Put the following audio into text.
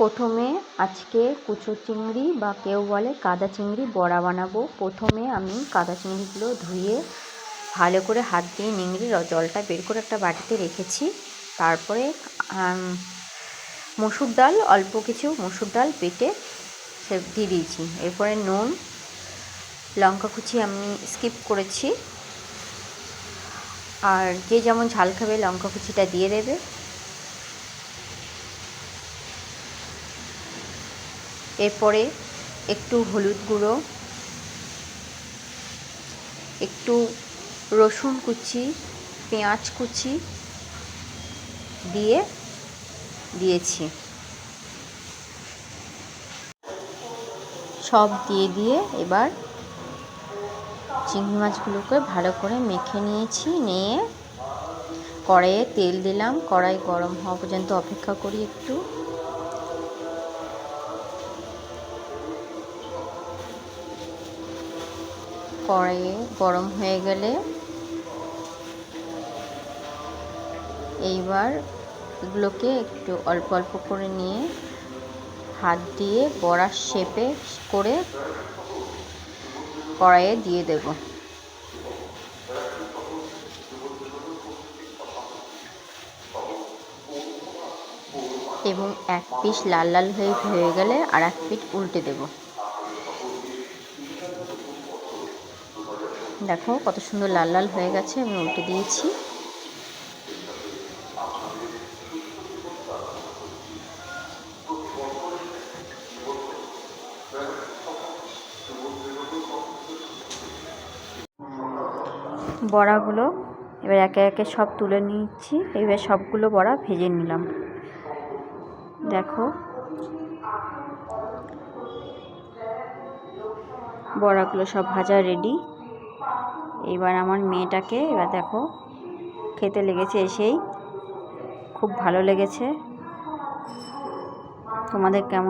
প্রথমে আজকে কুচো চিংড়ি বা কেউ বলে কাদা চিংড়ি বড়া বানাবো। প্রথমে আমি কাদা চিংড়িগুলো ধুয়ে ভালো করে হাত দিয়ে নিংড়ে জলটা বের করে একটা বাটিতে রেখেছি। তারপরে মসুর ডাল, অল্প কিছু মসুর ডাল বেটে সে দিয়ে দিয়েছি। এরপরে নুন, লঙ্কা কুচি আমি স্কিপ করেছি। আর যে যেমন ঝাল খাবে লঙ্কা কুচিটা দিয়ে দেবে। এরপরে একটু হলুদ গুঁড়ো, একটু রসুন কুচি, পেঁয়াজ কুচি দিয়ে দিয়েছি। সব দিয়ে দিয়ে এবার চিংড়ি মাছগুলোকে ভালো করে মেখে নিয়েছি, নিয়ে কড়াইয়ে তেল দিলাম। কড়াই গরম হওয়া পর্যন্ত অপেক্ষা করি একটু। কড়াইয়ে গরম হয়ে গেলে এইবার এগুলোকে একটু অল্প অল্প করে নিয়ে হাত দিয়ে বড়ার শেপে করে কড়াইয়ে দিয়ে দেব। এবং এক পিস লাল লাল হয়ে হয়ে গেলে আর এক পিস উল্টে দেব। দেখো কত সুন্দর লাল লাল হয়ে গেছে, আমি উল্টে দিয়েছি। বড়াগুলো এবার একে একে সব তুলে নিচ্ছি, এবার সবগুলো বড়া ভেজে নিলাম। দেখো। বড়াগুলো সব ভাজা রেডি। এবার আমার মেয়েটাকে এবার দেখো খেতে লেগেছে এসেই। খুব ভালো লেগেছে। তোমাদের কেমন